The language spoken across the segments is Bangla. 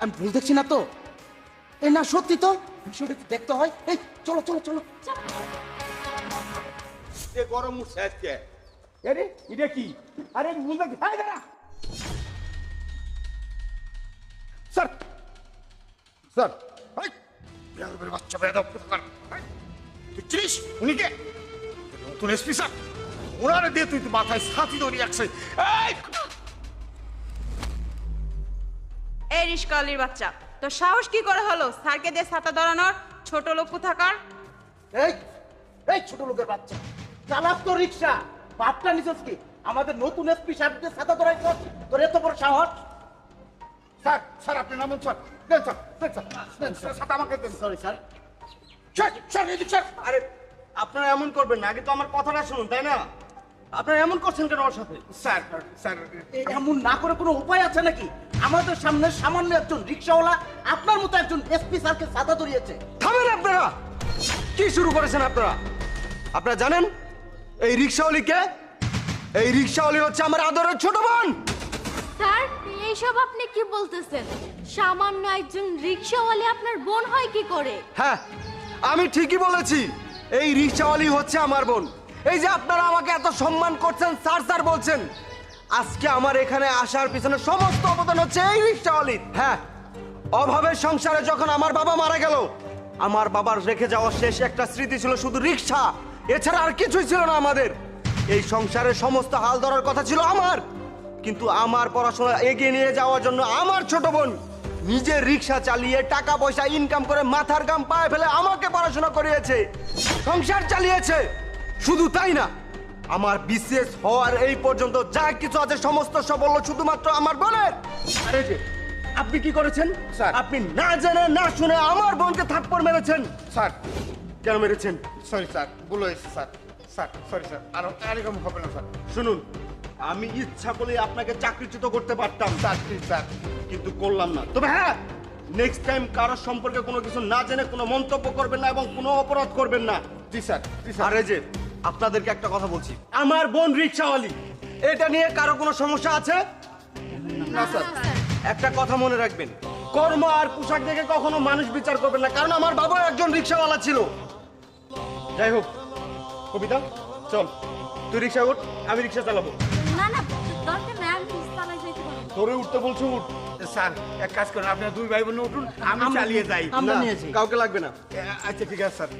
আমি ভুল দেখছি না তো? এই না সত্যি তো? বিষয়টা একটু দেখতে হয়? এই চলো চলো চলো। যে গরম উঠছে আজকে। আরে এটা কি? আরে হ্যাঁ দাঁড়া স্যার স্যার বাচ্চা তুই চিনিস? উনি কে? নতুন এসপি স্যার। ওনারে দিয়ে তুই তো মাথায় ছাতি ধরি একসাথে এই রিস্কালির বাচ্চা তো সাহস কি করে হলো? স্যারকে দিয়ে ছাতা ধরানোর? ছোট লোক থাকার এই এই ছোট লোকের বাচ্চা চালাক তো রিক্সা বাপটা নিছস কি? আমাদের নতুন এসপি সাহেবকে সাদা ধরাই তোর এত বড় সাহস? স্যার স্যার আপনি নামুন স্যার দেন স্যার দেন স্যার দেন স্যার সাথে আমাকে দেন। সরি স্যার স্যার স্যার এদিক স্যার। আরে আপনারা এমন করবেন না আগে তো আমার কথাটা শুনুন তাই না? আপনারা এমন করছেন কেন ওর সাথে? স্যার স্যার এমন না করে কোনো উপায় আছে নাকি? আমাদের সামনে সামান্য একজন রিক্সাওয়ালা আপনার মতো একজন এসপি স্যারকে সাদা ধরিয়েছে। থামেন আপনারা! কি শুরু করেছেন আপনারা? আপনারা জানেন? এই রিক্সাওয়ালি কে? এই রিক্সাওয়ালি হচ্ছে আমার আদরের ছোট বোন! স্যার এইসব আপনি কি বলতেছেন? সামান্য একজন রিক্সাওয়ালা আপনার বোন হয় কি করে? হ্যাঁ আমি ঠিকই বলেছি। এই রিক্সাওয়ালি হচ্ছে আমার বোন। এই যে আপনারা আমাকে এত সম্মান করছেন স্যার স্যার বলছেন আজকে আমার এখানে আসার পিছনে সমস্ত অবদান হচ্ছে এই রিক্সাওয়ালির হ্যাঁ অভাবের সংসারে যখন আমার বাবা মারা গেল, আমার বাবার রেখে যাওয়া শেষ একটা স্মৃতি ছিল শুধু রিক্সা। এছাড়া আর কিছুই ছিল না আমাদের। এই সংসারের সমস্ত হাল ধরার কথা ছিল আমার। কিন্তু আমার পড়াশোনা এগিয়ে নিয়ে যাওয়ার জন্য আমার ছোট বোন নিজের রিক্সা চালিয়ে টাকা পয়সা ইনকাম করে মাথার গাম পায়ে ফেলে আমাকে পড়াশোনা করিয়েছে। সংসার চালিয়েছে। শুধু তাই না আমার বিশেষ হওয়ার এই পর্যন্ত যা কিছু আছে সমস্ত সাফল্য শুধুমাত্র আমার বোনের। আরে যে আপনি কি করেছেন? স্যার। আপনি না জেনে না শুনে আমার বোনকে থাপ্পড় মেরেছেন। স্যার। কেন মেরেছেন? Sorry sir. ভুল হয়েছে স্যার। Sir sorry sir. আর আর এরকম হবে না স্যার। শুনুন আমি ইচ্ছা করলে আপনাকে চাকরিচ্যুত করতে পারতাম স্যার প্লিজ স্যার। কিন্তু করলাম না। তবে হ্যাঁ নেক্সট টাইম কারোর সম্পর্কে কোনো কিছু না জেনে কোনো মন্তব্য করবেন না এবং কোনো অপরাধ করবেন না। জি স্যার। জি স্যার। আরে যে আপনাদেরকে একটা কথা বলছি। আমার বোন রিক্সাওয়ালি এটা নিয়ে কারও কোনো সমস্যা আছে? না স্যার। একটা কথা মনে রাখবেন কর্ম আর পোশাক দেখে কখনো মানুষ বিচার করবেন না কারণ আমার বাবা একজন রিক্সাওয়ালা ছিল। যাই হোক কবিতা চল তুই রিক্সা উঠ আমি রিক্সা চালাবো। না না দরকার নাই আমি চালাই যাইতে পারব। তোরে উঠতে বলছো উঠ। স্যার এক কাজ করুন আপনার দুই ভাই বোন উঠুন আমি চালিয়ে যাই। আমরা না, নিয়েছি। কাউকে লাগবে না। আচ্ছা ঠিক আছে স্যার।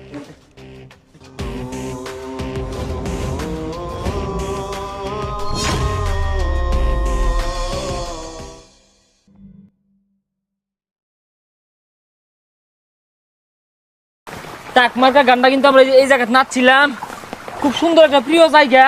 টাক মার্কা গানটা কিন্তু আমরা এই জায়গায় নাচছিলাম। খুব সুন্দর একটা প্রিয় জায়গা।